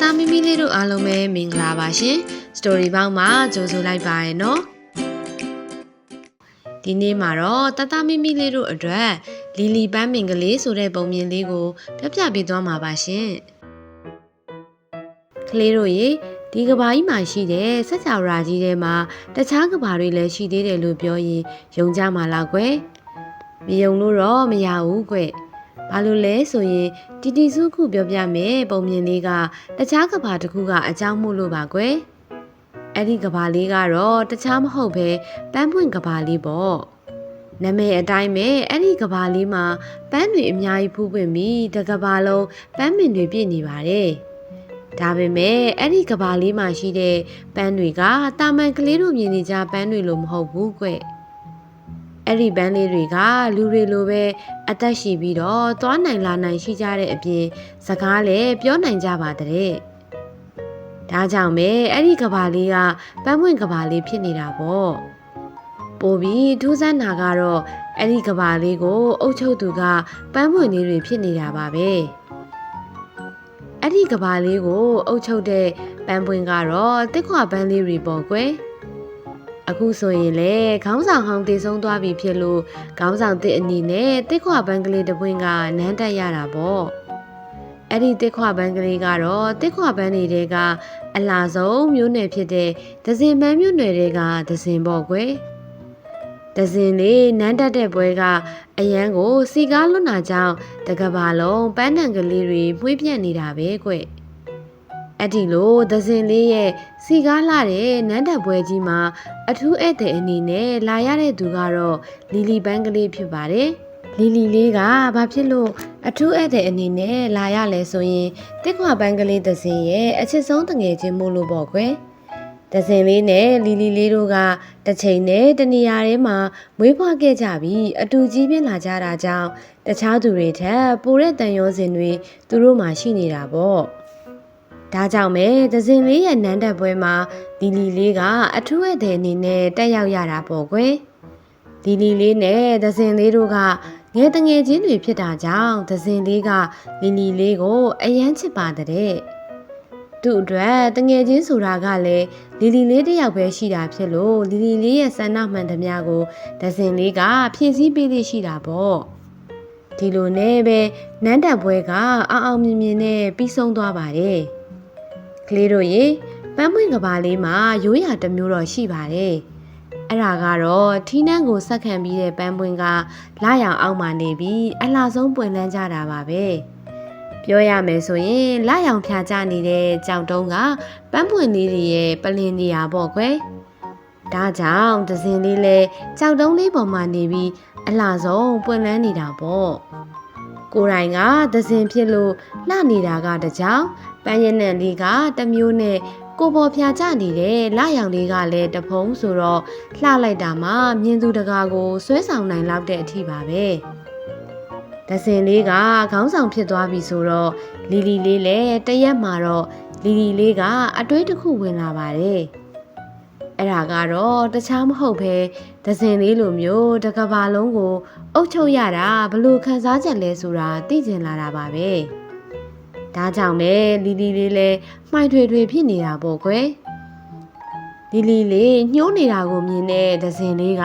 သားမီမီလေးတို့အားလုံးပဲမင်္ဂလာပါရှင်စတိုရီပေါင်းမှာကြိုဆိုလိုက်ပါရနော်ဒီနေ့မှာတော့တသားမီမီလေးတို့အတွက်လီလီပန်းမင်္ဂလေးဆိုတဲ့ပုံမြင်လေးကိုပြပြပေးသွားမှာပါရှင်ကလေးတို့ရေဒီကဘာကြီးမှာရှိတဲ့စက်ကြောရာကြီးထဲမှာတခြားကဘာတွေလည်းရှိသေးတယ်လို့ပြောရင်ယုံကြမှာလားကွယ်မယုံလို့တော့မရဘူးကွယ် ဘာလို့လဲဆိုရင်တီတီစုခုပြောပြမယ်ပုံမြင်လေးကတခြားကဘာတစ်ခုကအကြောင်းမို့လို့ပါကွယ်အဲ့ဒီကဘာလေးကတော့တခြားမဟုတ်ပဲပန်းပွင့်ကဘာလေးပေါ့နာမည်အတိုင်းပဲအဲ့ဒီကဘာလေးမှာပန်းတွေအများကြီးဖူးပွင့်ပြီးတကဘာလုံးပန်းပင်တွေပြည့်နေပါတယ်ဒါပေမဲ့အဲ့ဒီကဘာလေးမှာရှိတဲ့ပန်းတွေကတာမန်ကလေးတို့မြင်နေကြပန်းတွေလို့မဟုတ်ဘူးကွ အဲ့ဒီပန်းလေးတွေကလူတွေလိုပဲအသက်ရှိပြီးတော့သွားနိုင်လာနိုင်ရှိကြတဲ့အပြင်စကားလည်းပြောနိုင်ကြပါတဲ့ဒါကြောင့်ပဲအဲ့ဒီကဘာလေးကပန်းပွင့်ကဘာလေးဖြစ်နေတာပေါ့ပို့ပြီးထူးဆန်းတာကတော့အဲ့ဒီကဘာလေးကို အုပ်ချုပ်သူကပန်းပွင့်လေးတွေဖြစ်နေတာပါပဲအဲ့ဒီကဘာလေးကို အုပ်ချုပ်တဲ့ပန်းပွင့်ကတော့တစ်ခွာပန်းလေးတွေပေါ့ကွယ် အခုဆိုရင်လေခေါင်းဆောင်ဟောင်းတည်ဆုံးသွားပြီဖြစ်လို့ခေါင်းဆောင်တစ်အနေနဲ့တစ်ခွာပန်းကလေးတစ်ပွင့်ကနန်းတက်ရတာပေါ့အဲ့ဒီတစ်ခွာပန်းကလေးကတော့တစ်ခွာပန်းတွေတဲကအလားဆုံးမျိုးနယ်ဖြစ်တဲ့ဒဇင်ပန်းမျိုးနယ်တဲကဒဇင်ပေါ့ကွယ်ဒဇင်လေးနန်းတက်တဲ့ပွဲကအရန်ကိုစီကားလွတ်နာကြောင်းတကဘာလုံးပန်းတန်ကလေးတွေမှုေးပြက်နေတာပဲကွယ် အဲ့ဒီလိုသဇင်လေးရဲ့စီကားလာတဲ့နန်းတက်ပွဲကြီးမှာအထူးဧည့်သည်အနေနဲ့လာရတဲ့သူကတော့လီလီပန်းကလေးဖြစ်ပါတယ်။လီလီလေးကဘာဖြစ်လို့အထူးဧည့်သည်အနေနဲ့လာရလဲဆိုရင်တစ်ခွာပန်းကလေးသဇင်ရဲ့အချစ်ဆုံးတငယ်ချင်းမို့လို့ပေါ့ကွယ်။သဇင်လေးနဲ့လီလီလေးတို့ကတစ်ချိန်နဲ့တနေရာထဲမှာမွေးဖွားခဲ့ကြပြီးအတူကြီးပြင်းလာကြတာကြောင့်တခြားသူတွေထက်ပိုတဲ့တန်ရောစင်တွေသူတို့မှရှိနေတာပေါ့။ ဒါကြောင့်ပဲဒဇင်လေးရဲ့နန်းတက်ပွဲမှာလီလီလေးကအထူးဧည့်သည်အနေနဲ့တက်ရောက်ရတာပေါ့ကွယ်လီလီလေးနဲ့ဒဇင်လေးတို့ကငယ်တငယ်ချင်းတွေဖြစ်တာကြောင့်ဒဇင်လေးကလီလီလေးကိုအယမ်းချစ်ပါတဲ့သူ့အတွက်တငယ်ချင်းဆိုတာကလည်းလီလီလေးတယောက်ပဲရှိတာဖြစ်လို့လီလီလေးရဲ့ဆန္ဒမှန်သမျှကိုဒဇင်လေးကဖြည့်ဆည်းပေးလေးရှိတာပေါ့ဒီလိုနဲ့ပဲနန်းတက်ပွဲကအောင်အောင်မြင်မြင်နဲ့ပြီးဆုံးသွားပါတယ် ကလေးတို့ရေပန်းပွင့်ကဘာလေးမှာရိုးရာတစ်မျိုးတော့ရှိပါတယ်အဲ့ဒါကတော့ထီးနှန်းကိုဆက်ခံပြီးတဲ့ပန်းပွင့်ကလာရောင်အောက်မှာနေပြီးအလှဆုံးပွင့်လန်းကြတာပါပဲပြောရမယ်ဆိုရင်လာရောင်ဖြာကျနေတဲ့ကြောင်တုံးကပန်းပွင့်လေးတွေရဲ့ပလင်နေရာပေါ့ကွယ်ဒါကြောင့်ဒဇင်လေးလဲကြောင်တုံးလေးပေါ်မှာနေပြီးအလှဆုံးပွင့်လန်းနေတာပေါ့ကိုယ်တိုင်ကဒဇင်ဖြစ်လို့လှနေတာကတကြောင် ပန်းရနံလေးကတမျိုးနဲ့ကိုပေါ်ဖြာကျနေတဲ့လာရောင်လေးကလည်းတဖုံးဆိုတော့လှလိုက်တာမှမြင်သူတကာကိုဆွဲဆောင်နိုင်လောက်တဲ့အထိပါပဲဒဇင်လေးကခေါင်းဆောင်ဖြစ်သွားပြီဆိုတော့လီလီလေးလည်းတရက်မှာတော့လီလီလေးကအတွေးတစ်ခုဝင်လာပါတယ်အဲ့ဒါကတော့တခြားမဟုတ်ပဲဒဇင်လေးလိုမျိုးတကဘာလုံးကိုအုပ်ချုပ်ရတာဘလို့ခံစားချက်လဲဆိုတာသိကျင်လာတာပါပဲ။ ဒါကြောင့်လည်းလီလီလေးလည်းမှိုင်ထွေထွေဖြစ်နေတာပေါ့ကွယ်လီလီလေးညှိုးနေတာကိုမြင်တဲ့ဒဇင်လေးက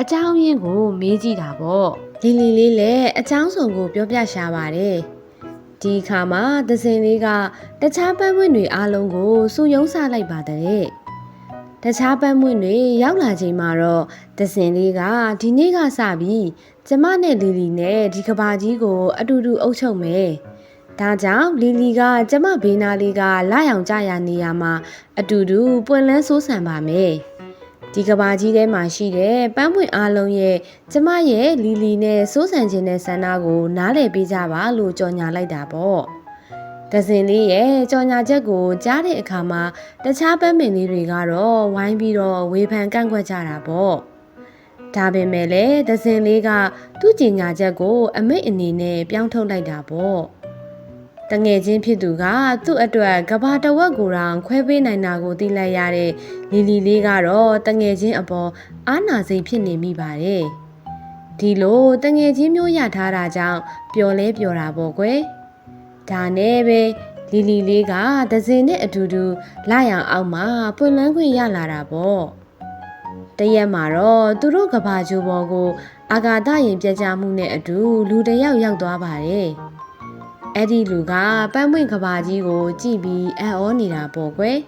အချောင်းရင်းကိုမေးကြည့်တာပေါ့လီလီလေးလည်းအချောင်းစုံကိုပြောပြရှာပါတယ်ဒီခါမှာဒဇင်လေးကတခြားပန်းမွင့်တွေအလုံးကိုစုယုံစလိုက်ပါတဲ့တခြားပန်းမွင့်တွေရောက်လာချိန်မှာတော့ဒဇင်လေးကဒီနေ့ကစပြီးကျမနဲ့လီလီနဲ့ဒီကဘာကြီးကိုအတူတူအုပ်ချုပ်မယ်။ ဒါကြောင့်လီလီကကျမဘေးနာလေးကလာရောင်ကြရနေရမှာအတူတူပွင့်လန်းဆိုးဆန်ပါမယ်ဒီကဘာကြီးထဲမှာရှိတဲ့ပန်းပွင့်အားလုံးရဲ့ကျမရဲ့လီလီနဲ့စိုးစံခြင်းတဲ့ဆန္ဒကို နားလည်ပေးကြပါလို့ကြော်ညာလိုက်တာပေါ့ဒဇင်လေးရဲ့ကြော်ညာချက်ကိုကြားတဲ့အခါမှာတခြားပန်းပင်လေးတွေကတော့ဝိုင်းပြီးတော့ဝေဖန်ကန့်ကွက်ကြတာပေါ့ဒါပေမဲ့လည်းဒဇင်လေးကသူ့ကြီးညာချက်ကို အမိတ်အနေနဲ့ပြောင်းထုတ်လိုက်တာပေါ့ တငယ်ချင်းဖြစ်သူကသူ့အတွက်ကဘာတဝက်ကိုတောင်ခွဲပေးနိုင်တာကိုသိလိုက်ရတဲ့လီလီလေးကတော့တငယ်ချင်းအပေါ်အားနာစိတ်ဖြစ်နေမိပါတယ်။ဒီလိုတငယ်ချင်းမျိုးရထားတာကြောင့်ပျော်လဲပျော်တာပေါ့ကွယ်။ဒါနဲ့ပဲလီလီလေးကဒဇင်နဲ့အတူတူလာရန်အောက်မှာပွင့်လန်းခွင့်ရလာတာပေါ့တရက်မှာတော့သူတို့ကဘာကျိုးပေါ်ကို အာဂါသရင်ပြကြမှုနဲ့အတူလူတစ်ယောက်ရောက်သွားပါတယ် အဲ့ဒီလူကပန်းပွင့်ကဘာကြီးကို ကြည့်ပြီးအံ့ဩနေတာပေါ့ကွယ်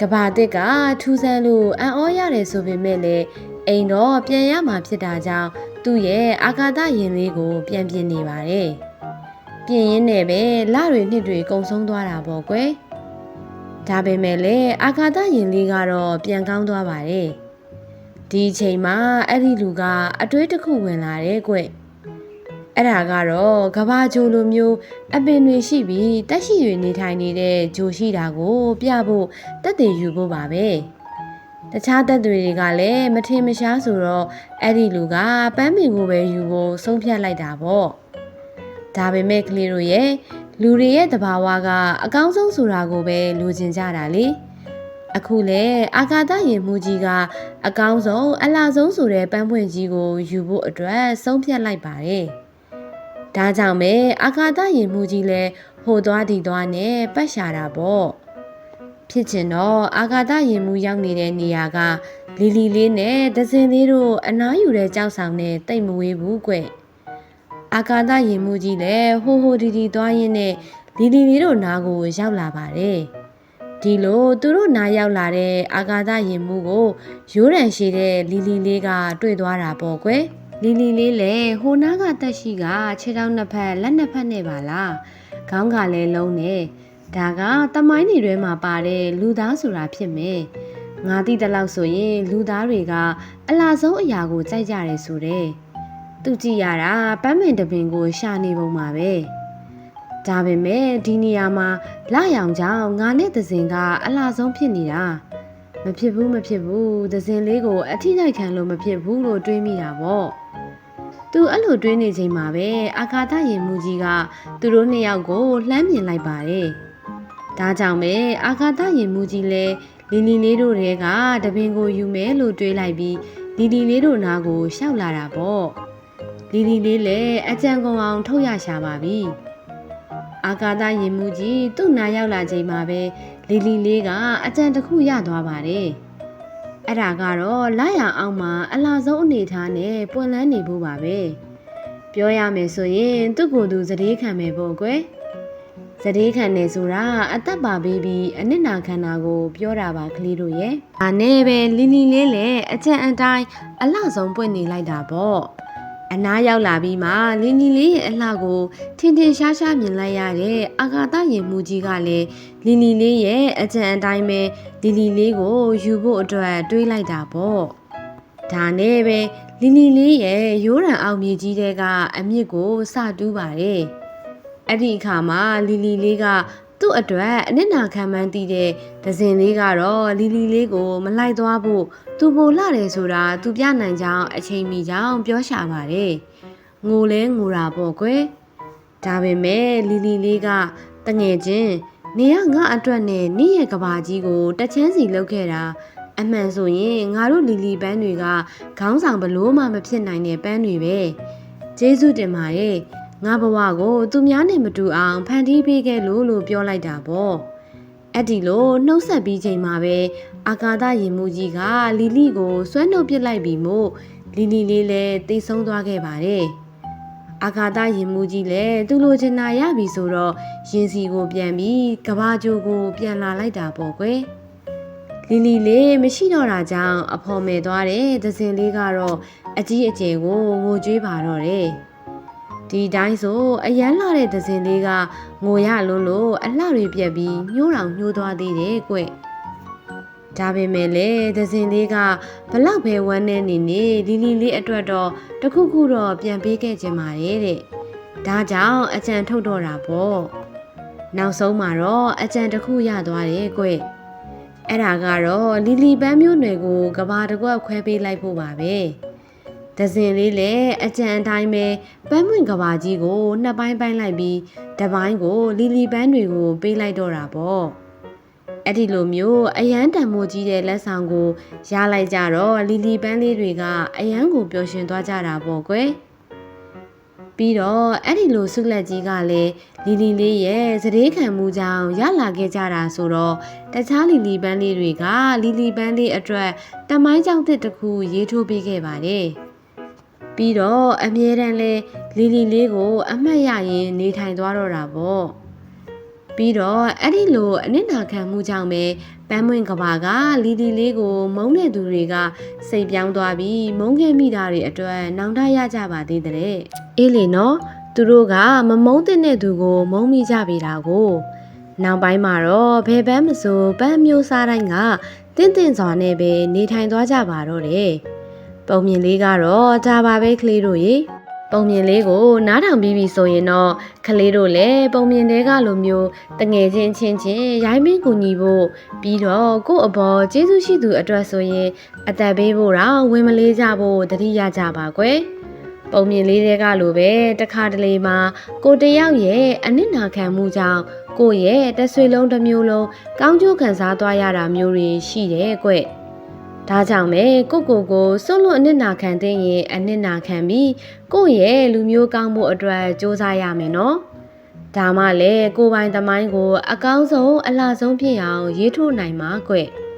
ကဘာတစ်ကထူးဆန်းလို့အံ့ဩရတယ်ဆိုပေမဲ့လည်းအိမ်တော့ပြန်ရမှာဖြစ်တာကြောင့်သူ့ရဲ့အာဂါသရင်လေးကို ပြန်ပြင်နေပါတယ်ပြင်ရင်းနဲ့ပဲလတွေနှစ်တွေကုံဆုံးသွားတာပေါ့ကွယ်ဒါပေမဲ့လည်းအာကာသရင်လေးကတော့ပြန်ကောင်းသွားပါတယ်ဒီအချိန်မှာအဲ့ဒီလူကအတွေးတစ်ခုဝင်လာတယ်ကွ အဲ့ဒါကတော့ကဘာဂျိုလိုမျိုးအပင်တွေရှိပြီးတက်ရှိတွေနေထိုင်နေတဲ့ဂျိုရှိတာကိုပြဖို့တက်တည်ယူဖို့ပါပဲတခြားတက်တွေကလည်းမထင်မရှားဆိုတော့အဲ့ဒီလူကပန်းပင်ကိုပဲယူဖို့ဆုံးဖြတ်လိုက်တာပေါ့ဒါပေမဲ့ကလေးတို့ရဲ့လူတွေရဲ့တဘာဝကအကောင်းဆုံးဆိုတာကိုပဲလိုချင်ကြတာလေအခုလေအာကာသရင်မှုကြီးကအကောင်းဆုံးအလားဆုံးဆိုတဲ့ပန်းပွင့်ကြီးကိုယူဖို့အတွက်ဆုံးဖြတ်လိုက်ပါတယ် ဒါကြောင့်ပဲအာကာသရင်မှုကြီးလည်းဟိုသွားဒီသွားနဲ့ပတ်ရှာတာပေါ့ဖြစ်ချင်တော့အာကာသရင်မှုရောက်နေတဲ့နေရာကလီလီလေးနဲ့ဒဇင်လေးတို့အနားယူတဲ့ကြောက်ဆောင်နဲ့တိတ်မဝေးဘူးကွ။အာကာသရင်မှုကြီးလည်းဟိုဟိုဒီဒီသွားရင်းနဲ့လီလီလေးတို့နားကိုရောက်လာပါတယ်။ဒီလိုသူတို့နားရောက်လာတဲ့အာကာသရင်မှုကိုရိုးရန်ရှိတဲ့လီလီလေးကတွေ့သွားတာပေါ့ကွယ်။ လီလီလေးလည်းဟိုနားကတက်ရှိကခြေထောက်နှစ်ဖက်လက်နှစ်ဖက်နဲ့ပါလား။ခေါင်းကလည်းလုံးနဲ့ဒါကတမိုင်းတွေထဲမှာပါတဲ့လူသားဆိုတာဖြစ်မယ်။ငါသိတဲ့လောက်ဆိုရင်လူသားတွေကအလားဆုံးအရာကိုကြိုက်ကြတယ်ဆိုတဲ့။သူကြည့်ရတာပန်းမင်တပင်ကို ရှာနေပုံပါပဲဒါပေမဲ့ဒီနေရာမှာလာရောင်ကြောင့်ငါနဲ့သဇင်ကအလားဆုံးဖြစ်နေတာ မဖြစ်ဘူးမဖြစ်ဘူးသဇင်လေးကိုအထိလိုက်ခံလို့မဖြစ်ဘူးလို့တွေးမိတာပေါ့သူအဲ့လိုတွေးနေချိန်မှာပဲအာကာသရင်မှုကြီးကသူတို့နှစ်ယောက်ကိုလှမ်းမြင်လိုက်ပါတယ်ဒါကြောင့်ပဲအာကာသရင်မှုကြီးလည်းလီလီလေးတို့တွေကတပင်ကိုယူမယ်လို့တွေးလိုက်ပြီးလီလီလေးတို့နားကိုရှောက်လာတာပေါ့လီလီလေးလည်းအကြံကုန်အောင်ထုတ်ရရှာပါပြီအာကာသရင်မှုကြီးသူ့နာရောက်လာချိန်မှာပဲ လီလီလေးကအကြံတစ်ခုရသွားပါတယ်အဲ့ဒါကတော့လာရအောင်မှာအလားဆုံးအနေထားနဲ့ပွင့်လန်းနေဖို့ပါပဲပြောရမယ်ဆိုရင်သူ့ကိုယ်သူသတိခံမယ်ပေါ့ကွယ်သတိခံနေဆိုတာအသက်ပါပေးပြီးအနစ်နာခံတာကို ပြောတာပါကလေးတို့ရဲ့။ဒါနဲ့ပဲလီလီလေးလည်းအကြံအတိုင်းအလှဆုံးပွင့်နေလိုက်တာပေါ့။ အနားရောက်လာပြီးမှလင်းကြီးလေးရဲ့အလှကိုထင်ထင်ရှားရှားမြင်လိုက်ရတဲ့အာဂါသရင်မှုကြီးကလည်းလီလီလေးရဲ့အကြံအတိုင်းပဲလီလီလေးကိုယူဖို့အတွက်တွေးလိုက်တာပေါ့ဒါနဲ့ပဲလီလီလေးရဲ့ရိုးရံအောင်မြေကြီးတဲကအမြစ်ကိုစတူးပါတယ်အဲ့ဒီအခါမှာလီလီလေးက သူ့အတွက်အနစ်နာခံမှန်းသိတဲ့ဒဇင်လေးကတော့လီလီလေးကို မလိုက်သွားဖို့သူပိုလှတယ်ဆိုတာသူပြနိုင်ကြောင်းအချိန်မီကြောင်းပြောရှာပါတယ်။ငိုလဲငိုတာပေါ့ကွယ်။ဒါပေမဲ့လီလီလေးကတငယ်ချင်းနေရငါအတွက်နဲ့နေရဲ့ကဘာကြီးကိုတက်ချမ်းစီလုပ်ခဲ့တာအမှန်ဆိုရင်ငါတို့လီလီပန်းတွေကခေါင်းဆောင်ဘလို့မှမဖြစ်နိုင်တဲ့ပန်းတွေပဲ။ကျေးဇူးတင်ပါရဲ့ ငါဘဝကိုသူများနဲ့မတူအောင်ဖန်တီးပေးခဲ့လို့လို့ပြောလိုက်တာပေါ့။အဲ့ဒီလိုနှုတ်ဆက်ပြီးချိန်မှာပဲအာကာသရင်မှုကြီးကလီလီကိုဆွဲနှုတ်ပစ်လိုက်ပြီးမို့လီလီလေးလည်းတိတ်ဆုံးသွားခဲ့ပါတယ်။အာကာသရင်မှုကြီးလည်းသူ့လိုချင်တာရပြီဆိုတော့ရင်စီကိုပြန်ပြီးကဘာကြိုးကို ပြန်လာလိုက်တာပေါ့ကွယ်။လီလီလေးမရှိတော့တာကြောင့်အဖော်မဲ့သွားတဲ့သဇင်လေးကတော့အကြီးအကျယ်ကိုငိုကြွေးပါတော့တယ်။ ဒီတိုင်းဆိုအရန်လာတဲ့သဇင်လေးကငိုရလုံးလို့အလှတွေပြက်ပြီးညှိုးတောင်ညှိုးသွားသေးတယ်ကွ။ဒါပေမဲ့လည်းသဇင်လေးကဘလောက်ပဲဝမ်းနေနေနေလီလီလေးအတွက်တော့တခုခုတော့ပြန်ပေးခဲ့ခြင်းပါတယ်တဲ့။ဒါကြောင့်အကြံထုတ်တော့တာပေါ့။နောက်ဆုံးမှာတော့အကြံတစ်ခုရသွားတယ်ကွ။အဲ့ဒါကတော့လီလီပန်းမျိုးနွယ်ကိုကဘာတကွက်ခွဲပေးလိုက်ဖို့ပါပဲ။ ဒဇင်လေးလည်းအကြံအတိုင်းပဲပန်းမွင့်ကဘာကြီးကိုနှစ်ပိုင်းပိုင်းလိုက်ပြီးတစ်ပိုင်းကိုလီလီပန်းတွေကိုပေးလိုက်တော့တာပေါ့။အဲ့ဒီလိုမျိုးအရန်တန်မိုးကြီးတဲ့လက်ဆောင်ကိုရလိုက်ကြတော့လီလီပန်းလေးတွေကအရန်ကိုပျော်ရွှင်သွားကြတာပေါ့ကွယ်။ပြီးတော့အဲ့ဒီလိုဆုလက်ကြီးကလည်းလီလီလေးရဲ့သတိခံမှုကြောင့်ရလာခဲ့ကြတာဆိုတော့တခြားလီလီပန်းလေးတွေကလီလီပန်းလေးအတွက်တမိုင်းကြောင့်တစ်တစ်ခုရေးထိုးပေးခဲ့ပါတယ်။ ပြီးတော့အမြဲတမ်းလဲလီလီလေးကိုအမှတ်ရရင်နေထိုင်သွားတော့တာပေါ့။ပြီးတော့အဲ့ဒီလိုအနစ်နာခံမှုကြောင့်ပဲပန်းမွင့်ကဘာကလီလီလေးကို မုန်းတဲ့သူတွေကစိတ်ပြောင်းသွားပြီးမုန်းခဲ့မိတာတွေအတွက်နောင်တရကြပါသေးတယ်။အေးလေနော်သူတို့ကမမုန်းတဲ့သူကို မုန်းမိကြပြီတာကိုနောက်ပိုင်းမှာတော့ဘယ်ပန်းမဆိုပန်းမျိုးစားတိုင်းကတင့်တင့်စွာနဲ့ပဲနေထိုင်သွားကြပါတော့တယ်။ ပုံမြင်လေးကတော့ဒါပါပဲကလေးတို့ရေပုံမြင်လေးကိုနားထောင်ပြီးပြီဆိုရင်တော့ကလေးတို့လည်းပုံမြင်တွေကလိုမျိုးတငယ်ချင်းချင်းချင်းရိုင်းမင်းကူညီဖို့ပြီးတော့ကို့အဘောကျေးဇူးရှိသူအတွက်ဆိုရင်အသက်ပေးဖို့တော့ဝင်မလေးကြဖို့တတိရကြပါကွယ်။ပုံမြင်လေးတွေကလိုပဲတခါတလေမှာကိုတယောက်ရဲ့အနစ်နာခံမှုကြောင့်ကိုယ့်ရဲ့တဆွေလုံးတစ်မျိုးလုံးကောင်းကျိုးခံစားသွားရတာမျိုးတွေရှိတယ်ကွ။ ဒါကြောင့်ပဲကိုကိုကိုစွန့်လွတ်အနစ်နာခံတဲ့ရင်အနစ်နာခံပြီးကိုယ့်ရဲ့လူမျိုးကောင်းမှုအတွက်စ조사ရမယ်နော်။ဒါမှလည်းကိုယ်ပိုင်သမိုင်းကို အကောင်းဆုံးအလှဆုံးဖြစ်အောင်ရေးထိုးနိုင်မှာကွ။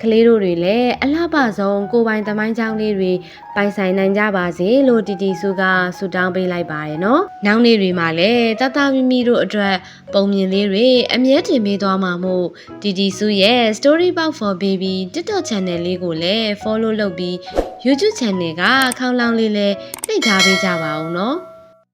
ကလေးတို့တွေလည်းအလှပဆုံးကိုယ်ပိုင်သမိုင်းကြောင်းလေးတွေပိုင်ဆိုင်နိုင်ကြပါစေလို့တီတီစုကဆုတောင်းပေးလိုက်ပါတယ်နော်။နောက်နေ့တွေမှာလည်းတတမီမီတို့အတွက်ပုံမြင်လေးတွေအမြဲတင်ပေးသွားမှာမို့တီတီစုရဲ့ Story Box for Baby TikTok channel လေးကိုလည်း follow လုပ်ပြီး YouTube channel ကခေါင်းလောင်းလေးလည်းနှိပ်ထားပေးကြပါဦးနော်။